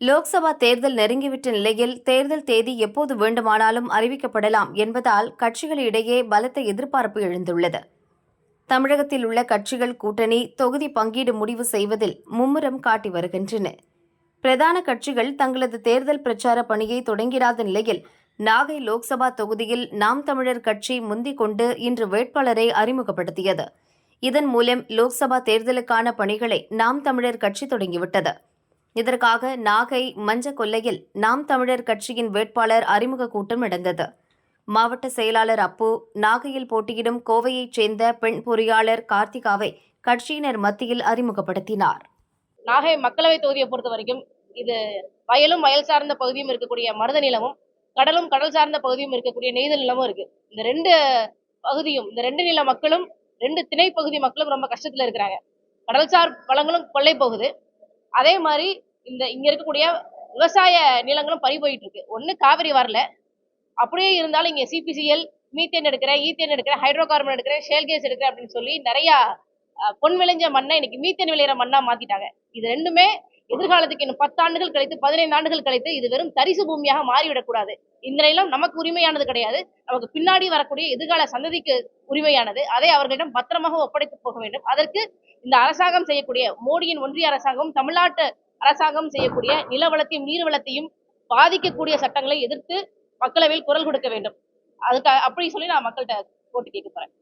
லோக்சபா தேர்தல் நெருங்கிவிட்ட நிலையில் தேர்தல் தேதி எப்போது வேண்டுமானாலும் அறிவிக்கப்படலாம் என்பதால் கட்சிகளிடையே பலத்த எதிர்பார்ப்பு எழுந்துள்ளது. தமிழகத்தில் உள்ள கட்சிகள் கூட்டணி தொகுதி பங்கீடு முடிவு செய்வதில் மும்முரம் காட்டி வருகின்றன. பிரதான கட்சிகள் தங்களது தேர்தல் பிரச்சார பணியை தொடங்கிடாத நிலையில் நாகை லோக்சபா தொகுதியில் நாம் தமிழர் கட்சி முந்திக் கொண்டு இன்று வேட்பாளரை அறிமுகப்படுத்தியது. இதன் மூலம் லோக்சபா தேர்தலுக்கான பணிகளை நாம் தமிழர் கட்சி தொடங்கிவிட்டது. இதற்காக நாகை மஞ்ச கொல்லையில் நாம் தமிழர் கட்சியின் வேட்பாளர் அறிமுக கூட்டம் நடந்தது. மாவட்ட செயலாளர் அப்பு நாகையில் போட்டியிடும் கோவையைச் சேர்ந்த பெண் பொறியாளர் கார்த்திகாவை கட்சியினர் மத்தியில் அறிமுகப்படுத்தினார். நாகை மக்களவை தொகுதியை பொறுத்த வரைக்கும் இது வயலும் வயல் சார்ந்த பகுதியும் இருக்கக்கூடிய மருத நிலமும் கடலும் கடல் சார்ந்த பகுதியும் இருக்கக்கூடிய நெய்தல் நிலமும் இருக்கு. இந்த ரெண்டு பகுதியும் இந்த ரெண்டு நில மக்களும் ரெண்டு திணை பகுதி மக்களும் ரொம்ப கஷ்டத்துல இருக்கிறாங்க. கடல்சார் வளங்களும் கொள்ளை போகுது. அதே மாதிரி இந்த இங்க இருக்கக்கூடிய விவசாய நிலங்களும் பறி போயிட்டு இருக்கு ஒண்ணு காவிரி வரல. அப்படியே இருந்தாலும் இங்க சிபிசிஎல் மீத்தேன் எடுக்கிறேன் ஈத்தேன் எடுக்கிறேன் ஹைட்ரோ கார்பன் எடுக்கிறேன் ஷேல் கேஸ் எடுக்கிறேன் அப்படின்னு சொல்லி நிறைய பொன் விளைஞ்ச மண்ணை இன்னைக்கு மீத்தேன் விளையிற மண்ணா மாத்திட்டாங்க. இது ரெண்டுமே எதிர்காலத்துக்கு இன்னும் பத்து ஆண்டுகள் கழித்து பதினைந்து ஆண்டுகள் கழித்து இது வெறும் தரிசு பூமியாக மாறிவிடக்கூடாது. இந்த நிலம் நமக்கு உரிமையானது கிடையாது. நமக்கு பின்னாடி வரக்கூடிய எதிர்கால சந்ததிக்கு உரிமையானது. அதை அவர்களிடம் பத்திரமாக ஒப்படைத்து போக வேண்டும். அதற்கு இந்த அரசாங்கம் செய்யக்கூடிய மோடியின் ஒன்றிய அரசாங்கம் தமிழ்நாட்டு அரசாங்கம் செய்யக்கூடிய நிலவளத்தையும் நீர்வளத்தையும் பாதிக்கக்கூடிய சட்டங்களை எதிர்த்து மக்களவையில் குரல் கொடுக்க வேண்டும். அதுக்கு அப்படி சொல்லி நான் மக்கள்கிட்ட போட்டு கேட்க போறேன்.